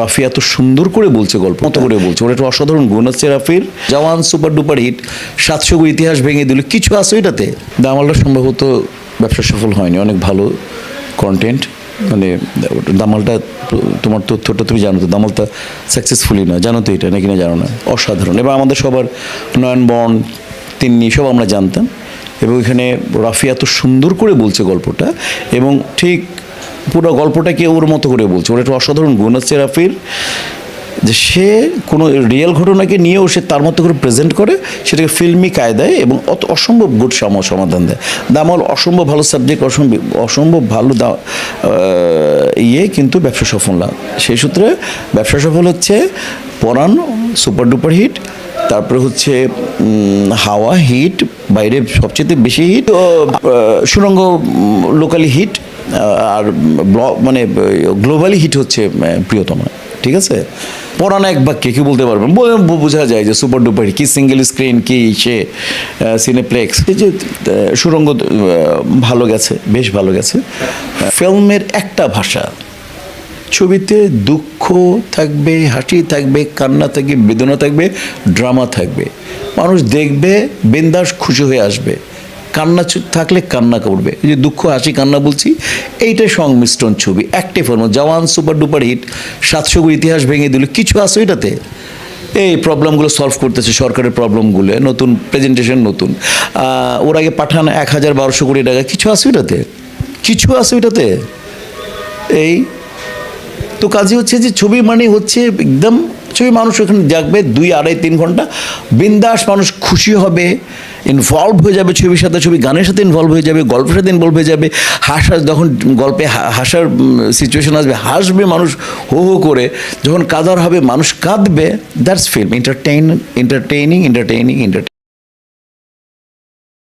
রাফি এত সুন্দর করে বলছে গল্প, মতো করে বলছে। ওর একটা অসাধারণ গুণ আছে রাফির। জওয়ান সুপার ডুপার হিট, সাতশো ইতিহাস ভেঙে দিল। কিছু আছে ওইটাতে? দামালটা সম্ভবত ব্যবসা সফল হয়নি, অনেক ভালো কন্টেন্ট মানে দামালটা, তোমার তথ্যটা তুমি জানো তো, দামালটা সাকসেসফুলি না জানো তো এটা, নাকি না জানো না? অসাধারণ। এবার আমাদের সবার নয়ন বন, তিন্নি, সব আমরা জানতাম। এবং এখানে রাফি এত সুন্দর করে বলছে গল্পটা। এবং ঠিক পুরো গল্পটাকে ওর মতো করে বলছে। ওর একটা অসাধারণ গুণ আছে রাফির যে সে কোনো রিয়েল ঘটনাকে নিয়েও সে তার মতো করে প্রেজেন্ট করে, সেটাকে ফিল্মি কায়দায় এবং অত অসম্ভব গুড সম, সমাধান দেয়। দামল অসম্ভব ভালো সাবজেক্ট অসম্ভব অসম্ভব ভালো দা ইয়ে কিন্তু ব্যবসা সফল না। সেই সূত্রে ব্যবসা সফল হচ্ছে পরাণ সুপার ডুপার হিট তারপরে হচ্ছে হাওয়া হিট বাইরে সবচেয়ে বেশি হিট সুরঙ্গ লোকালি হিট আর মানে গ্লোবালি হিট হচ্ছে প্রিয়তমা, ঠিক আছে? পড়ানো এক বাক্যে, কি বলতে পারবেন? বোঝা যায় যে সুপার ডুপার কি সিঙ্গেল স্ক্রিন কি সে সিনেপ্লেক্স এই যে সুরঙ্গ ভালো গেছে, বেশ ভালো গেছে। ফিল্মের একটা ভাষা, ছবিতে দুঃখ থাকবে, হাসি থাকবে, কান্না থাকবে, বেদনা থাকবে ড্রামা থাকবে। মানুষ দেখবে, বিন্দাস খুশি হয়ে আসবে। কান্না থাকলে কান্না করবে। এই যে দুঃখ, হাসি, কান্না বলছি, এইটাই সংমিশ্রণ ছবি। একটি form Jawan super duper hit সাতশো ইতিহাস ভেঙে দিল। কিছু আছে এটাতে এই প্রবলেমগুলো সলভ করতেছে সরকারের প্রবলেমগুলো নতুন প্রেজেন্টেশন নতুন। ওর আগে পাঠান এক হাজার বারোশো কোটি টাকা। কিছু আছে ওইটাতে? কিছু আছে ওইটাতে? এই তো কাজে হচ্ছে যে ছবি মানে হচ্ছে একদম ছবি মানুষ ওখানে দেখবে দুই আড়াই তিন ঘণ্টা। বিন্দাস মানুষ খুশি হবে ইনভলভ হয়ে যাবে ছবির সাথে, ছবি গানের সাথে ইনভলভ হয়ে যাবে, গল্পের সাথে ইনভলভ হয়ে যাবে, হাসার যখন গল্পে হাসার সিচুয়েশন আসবে, হাসবে মানুষ হো হো করে, যখন কাদার হবে মানুষ কাঁদবে that's film entertain entertaining entertaining entertaining